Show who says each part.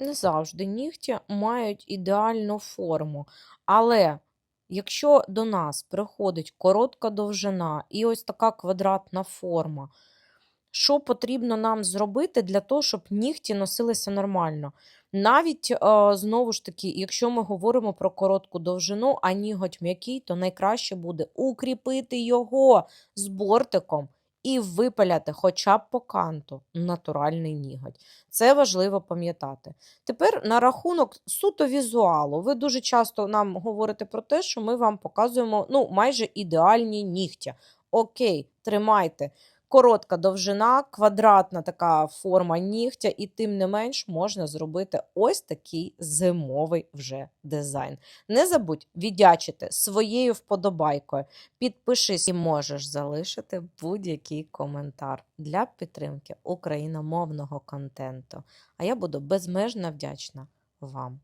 Speaker 1: Не завжди нігті мають ідеальну форму. Але якщо до нас приходить коротка довжина і ось така квадратна форма, що потрібно нам зробити для того, щоб нігті носилися нормально? Навіть е, знову ж таки, якщо ми говоримо про коротку довжину, а ніготь м'який, то найкраще буде укріпити його з бортиком і випаляти хоча б по канту натуральний ніготь. Це важливо пам'ятати. Тепер на рахунок суто візуалу. Ви дуже часто нам говорите про те, що ми вам показуємо ну, майже ідеальні нігтя. Окей, тримайте. Коротка довжина, квадратна така форма нігтя, і тим не менш можна зробити ось такий зимовий вже дизайн. Не забудь віддячити своєю вподобайкою. Підпишись і можеш залишити будь-який коментар для підтримки україномовного контенту. А я буду безмежно вдячна вам.